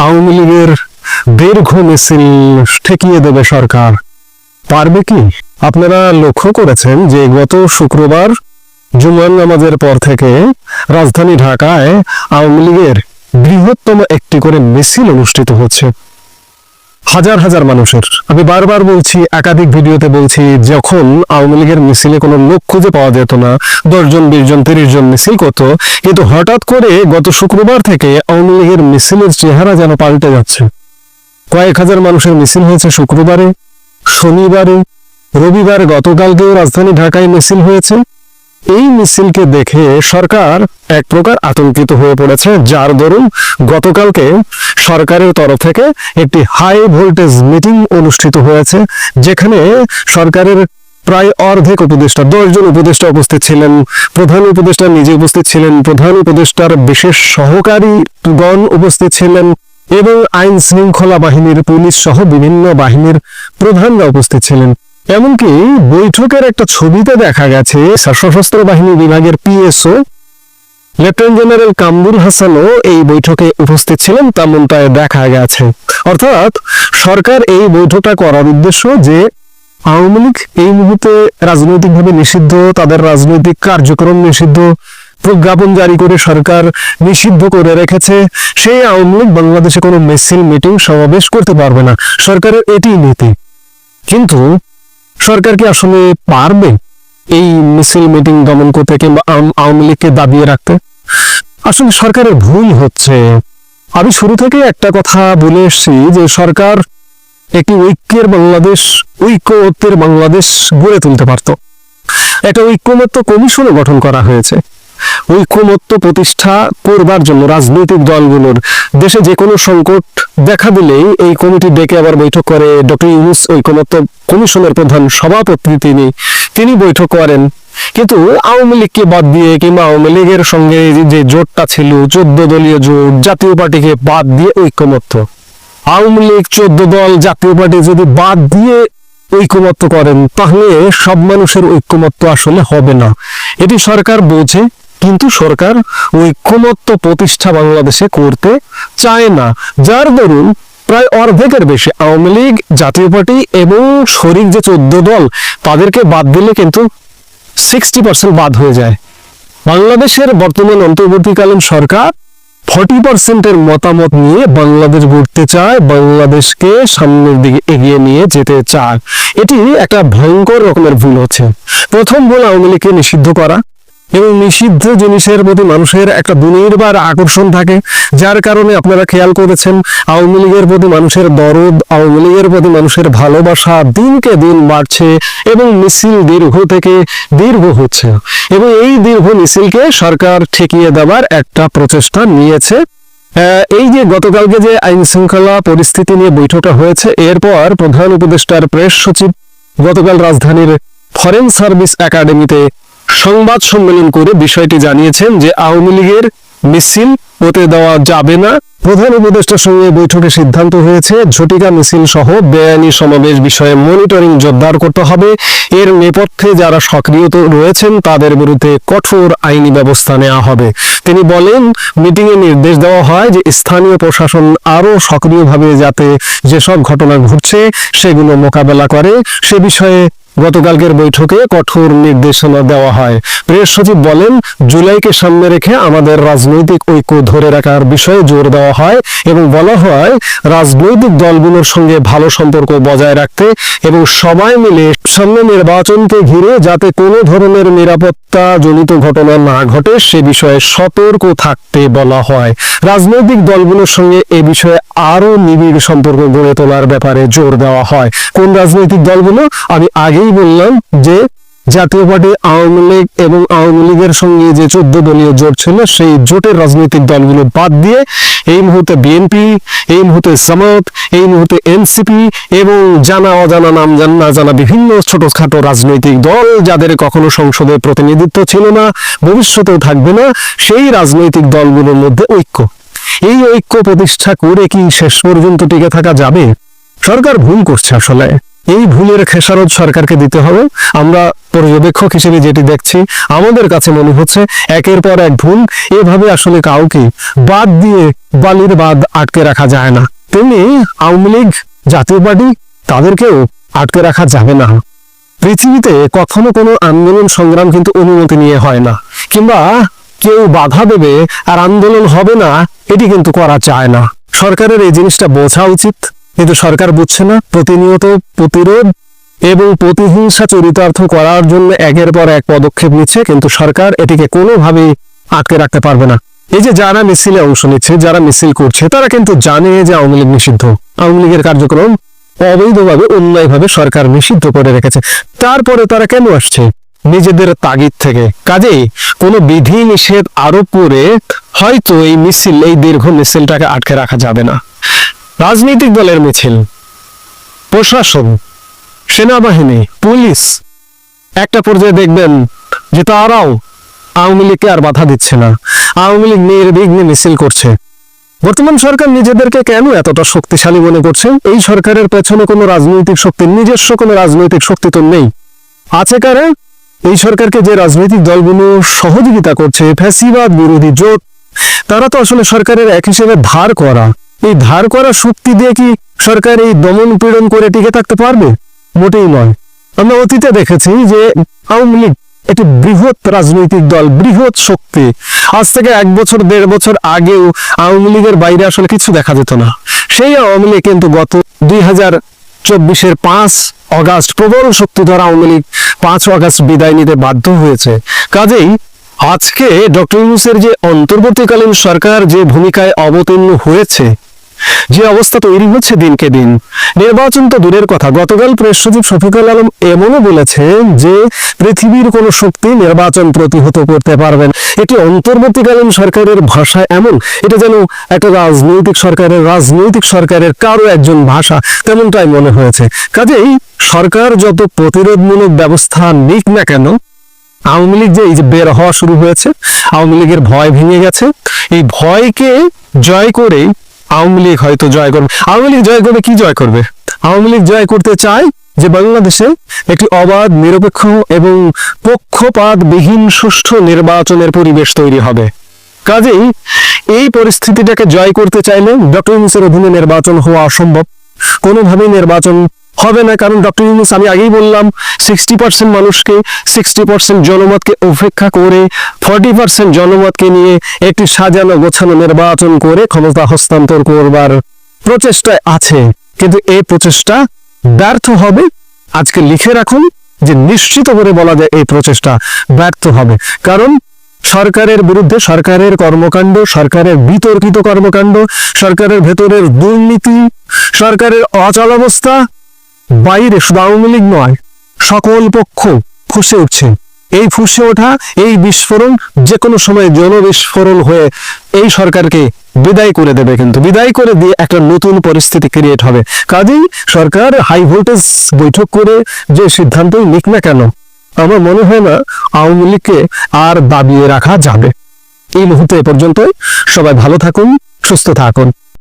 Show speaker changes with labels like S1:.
S1: আওয়ামী লীগের দীর্ঘ মিছিল ঠেকিয়ে দেবে সরকার। পারবে কি? আপনারা লক্ষ্য করেছেন যে গত শুক্রবার জুমান নামাজের পর থেকে রাজধানী ঢাকায় আওয়ামী লীগের বৃহত্তম একটি করে মিছিল অনুষ্ঠিত হচ্ছে। হাজার হাজার মানুষের। আমি বারবার বলছি, একাধিক ভিডিওতে বলছি, যখন আওয়ামী লীগের মিছিলে কোনো লোক খুঁজে পাওয়া যেত না, দশজন বিশ জন তিরিশ জন মিছিল করতো, কিন্তু হঠাৎ করে গত শুক্রবার থেকে আওয়ামী লীগের মিছিলের চেহারা যেন পাল্টে যাচ্ছে। কয়েক হাজার মানুষের মিছিল হয়েছে শুক্রবারে, শনিবারে, রবিবার, গতকালকেও রাজধানী ঢাকায় মিছিল হয়েছে। এই মিছিলকে দেখে সরকার এক প্রকার আতঙ্কিত হয়ে পড়েছে, যার দরুন গতকালকে সরকারের তরফ থেকে একটি হাই ভোল্টেজ মিটিং অনুষ্ঠিত হয়েছে, যেখানে সরকারের প্রায় অর্ধেক উপদেষ্টা দশজন উপদেষ্টা উপস্থিত ছিলেন। প্রধান উপদেষ্টা নিজে উপস্থিত ছিলেন, প্রধান উপদেষ্টার বিশেষ সহকারীগণ উপস্থিত ছিলেন এবং আইন শৃঙ্খলা বাহিনীর, পুলিশ সহ বিভিন্ন বাহিনীর প্রধানরা উপস্থিত ছিলেন। এমনকি বৈঠকের একটা ছবিতে দেখা গেছে সশস্ত্র বাহিনী বিভাগের পিএসও লেফটেন্যান্ট জেনারেল কামরুল হাসানও এই বৈঠকে উপস্থিত ছিলেন তেমনটায় দেখা গেছে। অর্থাৎ সরকার এই বৈঠকটা করার উদ্দেশ্য যে আওয়ামী লীগ এই মুহূর্তে রাজনৈতিকভাবে নিষিদ্ধ, তাদের রাজনৈতিক কার্যক্রম নিষিদ্ধ, প্রজ্ঞাপন জারি করে সরকার নিষিদ্ধ করে রেখেছে, সেই আওয়ামী লীগ বাংলাদেশে কোনো মিছিল, মিটিং, সমাবেশ করতে পারবে না। সরকারের এটি নীতি। কিন্তু সরকার কি আসলে পারবে এই মিছিল, মিটিং, দমন করতে কিংবা আওয়ামী লীগকে দাবিয়ে রাখতে? আসলে সরকারের ভুল হচ্ছে। আমি শুরু থেকে একটা কথা বলে এসেছি যে সরকার একটি ঐক্যের বাংলাদেশ ঐক্যত্বের বাংলাদেশ গড়ে তুলতে পারত। একটা ঐক্যমত্য কমিশনও গঠন করা হয়েছে। ঐক্যমত্য প্রতিষ্ঠা করবার জন্য রাজনৈতিক দলগুলোর, দেশে যে কোনো সংকট দেখা দিলেই এই কমিটি ডেকে আবার বৈঠক করে। ডক্টর ইউনুস ঐক্যমত্য কমিশনের প্রধান সভাপতি তিনি তিনি বৈঠক করেন। কিন্তু আওয়ামী লীগকে বাদ দিয়ে কিংবা আওয়ামী লীগের সঙ্গে যে জোটটা ছিল, চোদ্দ দলীয় জোট, জাতীয় পার্টিকে বাদ দিয়ে ঐক্যমত্য আওয়ামী লীগ, চোদ্দ দল, জাতীয় পার্টি যদি বাদ দিয়ে ঐক্যমত্য করেন, তাহলে সব মানুষের ঐক্যমত্য আসলে হবে না। এটি সরকার বোঝে কিন্তু সরকার ঐক্যমত্য প্রতিষ্ঠা বাংলাদেশে করতে চায় না। যার দরুন প্রায় অর্ধেকের বেশি আওয়ামী লীগ, জাতীয় পার্টি এবং শরিক যে চোদ্দ দল, তাদেরকে বাদ দিলে কিন্তু সিক্সটি পার্সেন্ট বাদ হয়ে যায়। বাংলাদেশের বর্তমান অন্তর্বর্তীকালীন সরকার ফর্টি পার্সেন্টের মতামত নিয়ে বাংলাদেশ ঘুরতে চায়, বাংলাদেশকে সামনের দিকে এগিয়ে নিয়ে যেতে চায়। এটি একটা ভয়ঙ্কর রকমের ভুল হচ্ছে। প্রথম ভুল আওয়ামী লীগকে নিষিদ্ধ করা এবং নিষিদ্ধ জিনিসের প্রতি মানুষের একটা দুনির্বার আকর্ষণ থাকে, যার কারণে আপনারা খেয়াল করেছেন, আওয়ামী লীগের প্রতি মানুষের দরদ, আওয়ামী লীগের প্রতি মানুষের ভালোবাসা দিনকে দিন বাড়ছে এবং মিছিল দীর্ঘ থেকে দীর্ঘ হচ্ছে। এবং এই দীর্ঘ মিছিলকে সরকার ঠেকিয়ে দেওয়ার একটা প্রচেষ্টা নিয়েছে। এই যে গতকালকে যে আইন শৃঙ্খলা পরিস্থিতি নিয়ে বৈঠকটা হয়েছে, এরপর প্রধান উপদেষ্টার প্রেস সচিব গতকাল রাজধানীর ফরেন সার্ভিস একাডেমিতে সংবাদ সম্মেলন করে বিষয়টি জানিয়েছেন যে আওয়ামী লীগের মিছিল হতে দেওয়া যাবে না। প্রধান উপদেষ্টার সঙ্গে বৈঠকে সিদ্ধান্ত হয়েছে। ঝটিকা মিছিল সহ বেআইনি সমাবেশ বিষয়ে মনিটরিং জোরদার করতে হবে। এর নেপথ্যে যারা সক্রিয় রয়েছেন, তাদের বিরুদ্ধে কঠোর আইনি ব্যবস্থা নেওয়া হবে। তিনি বলেন মিটিং এ নির্দেশ দেওয়া হয় যে স্থানীয় প্রশাসন আরও সক্রিয়ভাবে যাতে যেসব ঘটনা ঘটছে, সেগুলো মোকাবেলা করে। সে বিষয়ে গতকালকের বৈঠকে কঠোর নির্দেশনা দেওয়া হয়। প্রেস সচিব বলেন, জুলাইকে সামনে রেখে আমাদের রাজনৈতিক ঐক্য ধরে রাখার বিষয়ে জোর দেওয়া হয় এবং বলা হয়, রাজনৈতিক দলগুলোর সঙ্গে ভালো সম্পর্ক বজায় রাখতে এবং সবাই মিলে সামনে নির্বাচনকে ঘিরে যাতে কোনো ধরনের নিরাপত্তা জনিত ঘটনা না ঘটে সে বিষয়ে সতর্ক থাকতে বলা হয়। রাজনৈতিক দলগুলোর সঙ্গে এ বিষয়ে আরও নিবিড় সম্পর্ক গড়ে তোলার ব্যাপারে জোর দেওয়া হয়। কোন রাজনৈতিক দলগুলো? আমি আগেই বললাম যে জাতীয় পার্টি আওয়ামী লীগ এবং আওয়ামী লীগের সঙ্গে যে চোদ্দ দলীয় জোট ছিল, সেই জোটের রাজনৈতিক দলগুলো বাদ দিয়ে এই মুহূর্তে বিএনপি এই মুহূর্তে জামাত এই মুহূর্তে এনসিপি এবং জানা অজানা নাম জান, না জানা বিভিন্ন ছোটখাটো রাজনৈতিক দল যাদের কখনো সংসদে প্রতিনিধিত্ব ছিল না, ভবিষ্যতেও থাকবে না, সেই রাজনৈতিক দলগুলোর মধ্যে ঐক্য। এই ঐক্য প্রতিষ্ঠা করে কি শেষ পর্যন্ত টিকে থাকা যাবে? সরকার ভুল করছে আসলে। এই ভুলের খেসারত সরকারকে দিতে হবে। আমরা পর্যবেক্ষক হিসেবে যেটি দেখছি, আমাদের কাছে মনে হচ্ছে একের পর এক ভুল। এভাবে আসলে কাউকে বাদ দিয়ে বালির বাদ আটকে রাখা যায় না। তেমনি আওয়ামী লীগ, জাতীয় পার্টি, তাদেরকেও আটকে রাখা যাবে না। পৃথিবীতে কখনো কোনো আন্দোলন সংগ্রাম কিন্তু অনুমতি নিয়ে হয় না। কিংবা কেউ বাধা দেবে আর আন্দোলন হবে না, এটি কিন্তু করা চায় না। সরকারের এই জিনিসটা বোঝা উচিত। কিন্তু সরকার বুঝছে না, প্রতিনিয়ত প্রতিরোধ এবং প্রতিহিংসা চরিতার্থ করার জন্য একের পর এক পদক্ষেপ নিচ্ছে, কিন্তু সরকার এটিকে কোনোভাবেই আটকে রাখতে পারবে না। এই যে যারা মিছিলে অংশ নিচ্ছে, যারা মিছিল করছে, তারা কিন্তু জানে যে আওয়ামী লীগ নিষিদ্ধ। আওয়ামী লীগের কার্যক্রম অবৈধভাবে, অন্যায়ভাবে সরকার নিষিদ্ধ করে রেখেছে। তারপরে তারা কেন আসছে? নিজেদের তাগিদ থেকে। কাজেই কোনো বিধি নিষেধ আরোপ করে হয়তো এই মিছিল, এই দীর্ঘ মিছিলটাকে আটকে রাখা যাবে না। রাজনৈতিক দলের মিছিল, প্রশাসন, সেনাবাহিনী, পুলিশ। একটা পর্যায়ে দেখবেন যে তারাও আওয়ামী লীগকে আর বাধা দিচ্ছে না। আওয়ামী লীগ নির্বিঘ্নে মিছিল করছে। বর্তমান সরকার নিজেদেরকে কেন এতটা শক্তিশালী মনে করছে? এই সরকারের পেছনে কোনো রাজনৈতিক শক্তি, নিজস্ব কোনো রাজনৈতিক শক্তি তো নেই। আছে কারা? এই সরকারকে যে রাজনৈতিক দলগুলো সহযোগিতা করছে, ফ্যাসিবাদ, বিরোধী জোট, তারা তো আসলে সরকারের এক হিসেবে ধার করা। এই ধার করা শক্তি দিয়ে কি সরকার এই দমন পীড়ন করে টিকে থাকতে পারবে? মোটেই নয়। আমরা অতীতে দেখেছি যে আওয়ামী লীগ একটি বৃহৎ রাজনৈতিক দল, বৃহৎ শক্তি। আজ থেকে এক বছর, দেড় বছর আগেও আওয়ামী লীগের বাইরে আসলে কিছু দেখা যেত না। সেই আওয়ামী লীগ কিন্তু গত দুই হাজার চব্বিশের পাঁচ অগাস্ট প্রবল শক্তিধর আওয়ামী লীগ পাঁচ অগাস্ট বিদায় নিতে বাধ্য হয়েছে। কাজেই আজকে ডক্টর ইউনুসের যে অন্তর্বর্তীকালীন সরকার যে ভূমিকায় অবতীর্ণ হয়েছে যে অবস্থা তৈরি হচ্ছে দিনকে দিন। নির্বাচন তো দূরের কথা। গতকাল প্রেস সচিব শফিকুল আলম এমনও বলেছেন যে পৃথিবীর কোন শক্তি নির্বাচন প্রতিহত করতে পারবেন এটি অন্তর্বর্তীকালীন সরকারের ভাষা এমন। এটা যেন একটা রাজনৈতিক সরকারের রাজনৈতিক সরকারের কারও একজন ভাষা, তেমনটাই মনে হয়েছে। কাজেই সরকার যত প্রতিরোধমূলক ব্যবস্থা নিক না কেন, আওয়ামী লীগ যে এই যে বের হওয়া শুরু হয়েছে, আওয়ামী লীগের ভয় ভেঙে গেছে। এই ভয়কে জয় করে আওয়ামী লীগ হয়তো জয় করবে। আওয়ামী লীগ জয় করবে, কি জয় করবে? আওয়ামী লীগ জয় করতে চায় যে বাংলাদেশে একটি অবাধ, নিরপেক্ষ এবং পক্ষপাত বিহীন সুষ্ঠু নির্বাচনের পরিবেশ তৈরি হবে। কাজেই এই পরিস্থিতিটাকে জয় করতে চাইলে ডক্টর ইউনুসের অধীনে নির্বাচন হওয়া অসম্ভব। কোনোভাবেই নির্বাচন হবে না, কারণ ডক্টর ইউনুস, আমি আগেই বললাম সিক্সটি পার্সেন্ট মানুষকে সিক্সটি পার্সেন্ট জনমতকে উপেক্ষা করে ফর্টি পার্সেন্ট জনমতকে নিয়ে একটি সাজানো গোছানো নির্বাচন করে ক্ষমতা হস্তান্তর করবার প্রচেষ্টায় আছে। কিন্তু এই প্রচেষ্টা ব্যর্থ হবে। আজকে লিখে রাখুন যে নিশ্চিত করে বলা যায় এই প্রচেষ্টা ব্যর্থ হবে। কারণ সরকারের বিরুদ্ধে সরকারের কর্মকাণ্ড, সরকারের বিতর্কিত কর্মকাণ্ড, সরকারের ভেতরের দুর্নীতি, সরকারের অচলাবস্থা বাইরে শুধু আওয়ামী লীগ নয়, সকল পক্ষ ফুসে উঠছে। এই ফুসে ওঠা, এই বিস্ফোরণ যে কোনো সময় জনবিস্ফোরণ হয়ে এই সরকারকে বিদায় করে দেবে কিন্তু। বিদায় করে দিয়ে একটা নতুন পরিস্থিতি ক্রিয়েট হবে। কাজেই সরকার হাই ভোল্টেজ বৈঠক করে যে সিদ্ধান্তই নিক না কেন, আমার মনে হয় না আওয়ামী লীগকে আর দাবিয়ে রাখা যাবে। এই মুহূর্তে এ পর্যন্তই। সবাই ভালো থাকুন, সুস্থ থাকুন।